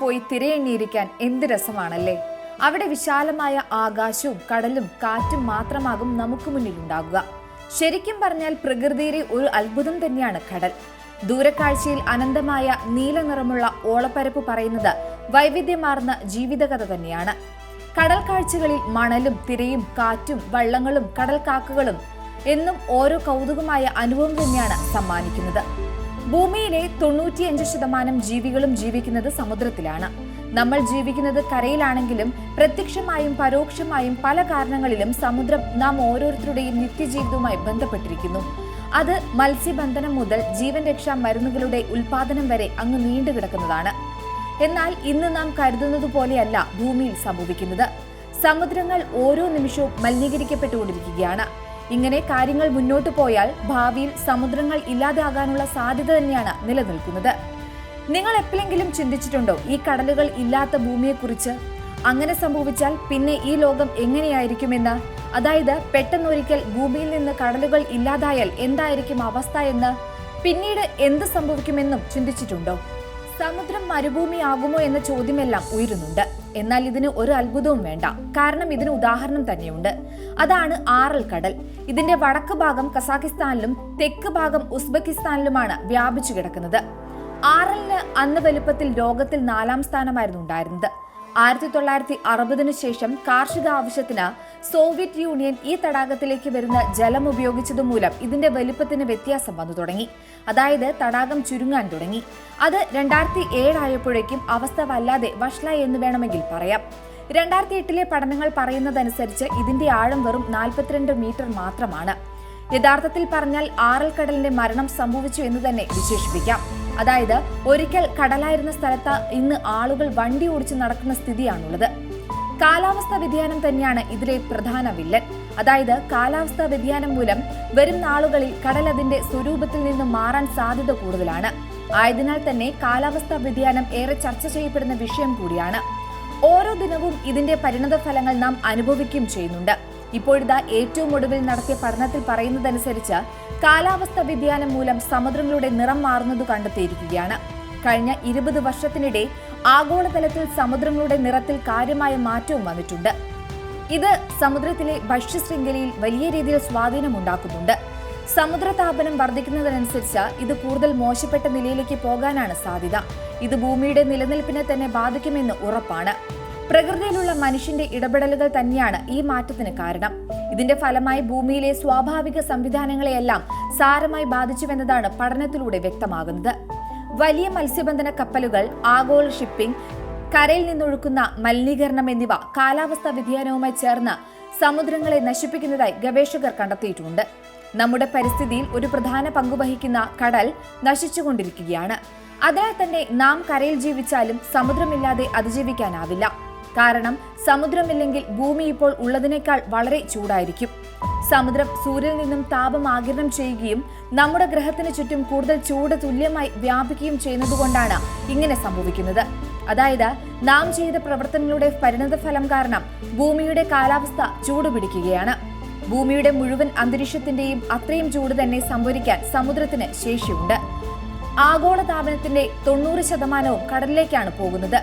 പോയി തിരയെണ്ണിയിരിക്കാൻ എന്ത് രസമാണല്ലേ? അവിടെ വിശാലമായ ആകാശവും കടലും കാറ്റും മാത്രമാകും നമുക്ക് മുന്നിലുണ്ടാകുക. ശരിക്കും പറഞ്ഞാൽ പ്രകൃതിയിലെ ഒരു അത്ഭുതം തന്നെയാണ് കടൽ. ദൂരക്കാഴ്ചയിൽ അനന്തമായ നീല നിറമുള്ള ഓളപ്പരപ്പ് പറയുന്നത് വൈവിധ്യമാർന്ന ജീവിതകഥ തന്നെയാണ്. കടൽ കാഴ്ചകളിൽ മണലും തിരയും കാറ്റും വള്ളങ്ങളും കടൽ കാക്കുകളും എന്നും ഓരോ കൗതുകമായ അനുഭവം തന്നെയാണ് സമ്മാനിക്കുന്നത്. ഭൂമിയിലെ തൊണ്ണൂറ്റിയഞ്ച് ശതമാനം ജീവികളും ജീവിക്കുന്നത് സമുദ്രത്തിലാണ്. നമ്മൾ ജീവിക്കുന്നത് കരയിലാണെങ്കിലും പ്രത്യക്ഷമായും പരോക്ഷമായും പല കാരണങ്ങളിലും സമുദ്രം നാം ഓരോരുത്തരുടെയും നിത്യജീവിതവുമായി ബന്ധപ്പെട്ടിരിക്കുന്നു. അത് മത്സ്യബന്ധനം മുതൽ ജീവൻ രക്ഷാ മരുന്നുകളുടെ ഉൽപാദനം വരെ അങ്ങ് നീണ്ടുകിടക്കുന്നതാണ്. എന്നാൽ ഇന്ന് നാം കരുതുന്നത് പോലെയല്ല ഭൂമിയിൽ സംഭവിക്കുന്നത്. സമുദ്രങ്ങൾ ഓരോ നിമിഷവും മലിനീകരിക്കപ്പെട്ടുകൊണ്ടിരിക്കുകയാണ്. ഇങ്ങനെ കാര്യങ്ങൾ മുന്നോട്ട് പോയാൽ ഭാവിയിൽ സമുദ്രങ്ങൾ ഇല്ലാതാകാനുള്ള സാധ്യത തന്നെയാണ് നിലനിൽക്കുന്നത്. നിങ്ങൾ എപ്പോഴെങ്കിലും ചിന്തിച്ചിട്ടുണ്ടോ ഈ കടലുകൾ ഇല്ലാത്ത ഭൂമിയെക്കുറിച്ച്? അങ്ങനെ സംഭവിച്ചാൽ പിന്നെ ഈ ലോകം എങ്ങനെയായിരിക്കുമെന്ന്? അതായത് പെട്ടെന്നൊരിക്കൽ ഭൂമിയിൽ നിന്ന് കടലുകൾ ഇല്ലാതായാൽ എന്തായിരിക്കും അവസ്ഥ എന്ന്? പിന്നീട് എന്ത് സംഭവിക്കുമെന്നും ചിന്തിച്ചിട്ടുണ്ടോ? സമുദ്രം മരുഭൂമിയാകുമോ എന്ന ചോദ്യമെല്ലാം ഉയരുന്നുണ്ട്. എന്നാൽ ഇതിന് ഒരു അത്ഭുതവും വേണ്ട. കാരണം ഇതിന് ഉദാഹരണം തന്നെയുണ്ട്. അതാണ് ആറൽ കടൽ. ഇതിന്റെ വടക്ക് ഭാഗം കസാഖിസ്ഥാനിലും തെക്ക് ഭാഗം ഉസ്ബെക്കിസ്ഥാനിലുമാണ് വ്യാപിച്ചു കിടക്കുന്നത്. ആറലിന് അന്ന് വലുപ്പത്തിൽ ലോകത്തിൽ നാലാം സ്ഥാനമായിരുന്നു ഉണ്ടായിരുന്നത്. ആയിരത്തി തൊള്ളായിരത്തി അറുപതിനു ശേഷം കാർഷിക ആവശ്യത്തിന് സോവിയറ്റ് യൂണിയൻ ഈ തടാകത്തിലേക്ക് വരുന്ന ജലം ഉപയോഗിച്ചതുമൂലം ഇതിന്റെ വലിപ്പത്തിന് വ്യത്യാസം വന്നു തുടങ്ങി. അതായത് തടാകം ചുരുങ്ങാൻ തുടങ്ങി. അത് രണ്ടായിരത്തി ഏഴായപ്പോഴേക്കും അവസ്ഥ വല്ലാതെ വഷളായി എന്ന് വേണമെങ്കിൽ പറയാം. രണ്ടായിരത്തി എട്ടിലെ പഠനങ്ങൾ പറയുന്നതനുസരിച്ച് ഇതിന്റെ ആഴം വെറും നാൽപ്പത്തിരണ്ട് മീറ്റർ മാത്രമാണ്. യഥാർത്ഥത്തിൽ പറഞ്ഞാൽ ആറൽ കടലിന്റെ മരണം സംഭവിച്ചു എന്ന് തന്നെ വിശേഷിപ്പിക്കാം. അതായത് ഒരിക്കൽ കടലായിരുന്ന സ്ഥലത്ത് ഇന്ന് ആളുകൾ വണ്ടി ഓടിച്ച് നടക്കുന്ന സ്ഥിതിയാണുള്ളത്. കാലാവസ്ഥാ വ്യതിയാനം തന്നെയാണ് ഇതിലെ പ്രധാന വില്ലൻ. അതായത് കാലാവസ്ഥാ വ്യതിയാനം മൂലം വരും നാളുകളിൽ കടൽ അതിന്റെ സ്വരൂപത്തിൽ നിന്ന് മാറാൻ സാധ്യത കൂടുതലാണ്. ആയതിനാൽ തന്നെ കാലാവസ്ഥാ വ്യതിയാനം ഏറെ ചർച്ച ചെയ്യപ്പെടുന്ന വിഷയം കൂടിയാണ്. ഓരോ ദിനവും ഇതിന്റെ പരിണത ഫലങ്ങൾ നാം അനുഭവിക്കുകയും ചെയ്യുന്നുണ്ട്. ഇപ്പോഴിതാ ഏറ്റവും ഒടുവിൽ നടത്തിയ പഠനത്തിൽ പറയുന്നതനുസരിച്ച് കാലാവസ്ഥാ വ്യതിയാനം മൂലം സമുദ്രങ്ങളുടെ നിറം മാറുന്നത് കണ്ടെത്തിയിരിക്കുകയാണ്. കഴിഞ്ഞ ഇരുപത് വർഷത്തിനിടെ ആഗോളതലത്തിൽ സമുദ്രങ്ങളുടെ നിറത്തിൽ കാര്യമായ മാറ്റവും വന്നിട്ടുണ്ട്. ഇത് സമുദ്രത്തിലെ ഭക്ഷ്യശൃംഖലയിൽ വലിയ രീതിയിൽ സ്വാധീനമുണ്ടാക്കുന്നുണ്ട്. സമുദ്രതാപനം വർദ്ധിക്കുന്നതിനനുസരിച്ച് ഇത് കൂടുതൽ മോശപ്പെട്ട നിലയിലേക്ക് പോകാനാണ് സാധ്യത. ഇത് ഭൂമിയുടെ നിലനിൽപ്പിനെ തന്നെ ബാധിക്കുമെന്ന് ഉറപ്പാണ്. പ്രകൃതിയിലുള്ള മനുഷ്യന്റെ ഇടപെടലുകൾ തന്നെയാണ് ഈ മാറ്റത്തിന് കാരണം. ഇതിന്റെ ഫലമായി ഭൂമിയിലെ സ്വാഭാവിക സംവിധാനങ്ങളെയെല്ലാം സാരമായി ബാധിച്ചുവെന്നതാണ് പഠനത്തിലൂടെ വ്യക്തമാകുന്നത്. വലിയ മത്സ്യബന്ധന കപ്പലുകൾ ആഗോള ഷിപ്പിംഗ് കരയിൽ നിന്നൊഴുക്കുന്ന മലിനീകരണം എന്നിവ കാലാവസ്ഥാ വ്യതിയാനവുമായി ചേർന്ന് സമുദ്രങ്ങളെ നശിപ്പിക്കുന്നതായി ഗവേഷകർ കണ്ടെത്തിയിട്ടുണ്ട്. നമ്മുടെ പരിസ്ഥിതിയിൽ ഒരു പ്രധാന പങ്കുവഹിക്കുന്ന കടൽ നശിച്ചുകൊണ്ടിരിക്കുകയാണ്. അതിനാൽ തന്നെ നാം കരയിൽ ജീവിച്ചാലും സമുദ്രമില്ലാതെ അതിജീവിക്കാനാവില്ല. കാരണം സമുദ്രമില്ലെങ്കിൽ ഭൂമി ഇപ്പോൾ ഉള്ളതിനേക്കാൾ വളരെ ചൂടായിരിക്കും. സമുദ്രം സൂര്യനിൽ നിന്നും താപം ആകിരണം ചെയ്യുകയും നമ്മുടെ ഗ്രഹത്തിന് ചുറ്റും കൂടുതൽ ചൂട് തുല്യമായി വ്യാപിക്കുകയും ചെയ്യുന്നതുകൊണ്ടാണ് ഇങ്ങനെ സംഭവിക്കുന്നത്. അതായത് നാം ചെയ്ത പ്രവർത്തനങ്ങളുടെ പരിണത ഫലം കാരണം ഭൂമിയുടെ കാലാവസ്ഥ ചൂടുപിടിക്കുകയാണ് ഭൂമിയുടെ മുഴുവൻ അന്തരീക്ഷത്തിന്റെയും അത്രയും ചൂട് തന്നെ സംഭരിക്കാൻ സമുദ്രത്തിന് ശേഷിയുണ്ട്. ആഗോള താപനത്തിന്റെ തൊണ്ണൂറ് ശതമാനവും കടലിലേക്കാണ് പോകുന്നത്.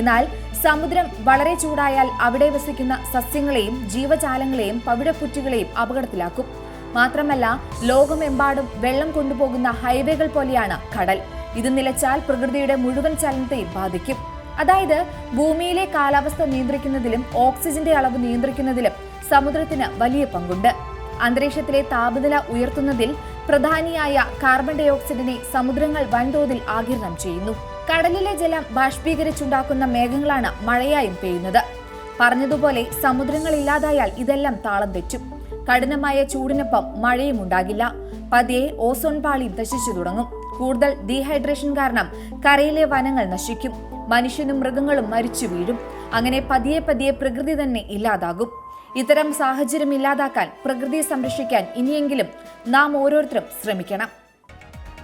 എന്നാൽ സമുദ്രം വളരെ ചൂടായാൽ അവിടെ വസിക്കുന്ന സസ്യങ്ങളെയും ജീവജാലങ്ങളെയും പവിഴപ്പുറ്റുകളെയും അപകടത്തിലാക്കും. മാത്രമല്ല ലോകമെമ്പാടും വെള്ളം കൊണ്ടുപോകുന്ന ഹൈവേകൾ പോലെയാണ് കടൽ. ഇത് നിലച്ചാൽ പ്രകൃതിയുടെ മുഴുവൻ ചലനത്തെയും ബാധിക്കും. അതായത് ഭൂമിയിലെ കാലാവസ്ഥ നിയന്ത്രിക്കുന്നതിലും ഓക്സിജന്റെ അളവ് നിയന്ത്രിക്കുന്നതിലും സമുദ്രത്തിന് വലിയ പങ്കുണ്ട്. അന്തരീക്ഷത്തിലെ താപനില ഉയർത്തുന്നതിൽ പ്രധാനിയായ കാർബൺ ഡൈ ഓക്സൈഡിനെ സമുദ്രങ്ങൾ വൻതോതിൽ ആകിരണം ചെയ്യുന്നു. കടലിലെ ജലം ബാഷ്പീകരിച്ചുണ്ടാക്കുന്ന മേഘങ്ങളാണ് മഴയായും പെയ്യുന്നത്. പറഞ്ഞതുപോലെ സമുദ്രങ്ങൾ ഇല്ലാതായാൽ ഇതെല്ലാം താളം തെറ്റും. കഠിനമായ ചൂടിനൊപ്പം മഴയും ഉണ്ടാകില്ല. പതിയെ ഓസോൺ പാളി നശിച്ചു തുടങ്ങും. കൂടുതൽ ഡീഹൈഡ്രേഷൻ കാരണം കരയിലെ വനങ്ങൾ നശിക്കും. മനുഷ്യനും മൃഗങ്ങളും മരിച്ചു വീഴും. അങ്ങനെ പതിയെ പതിയെ പ്രകൃതി തന്നെ ഇല്ലാതാകും. ഇത്തരം സാഹചര്യം ഇല്ലാതാക്കാൻ പ്രകൃതിയെ സംരക്ഷിക്കാൻ ഇനിയെങ്കിലും നാം ഓരോരുത്തരും ശ്രമിക്കണം.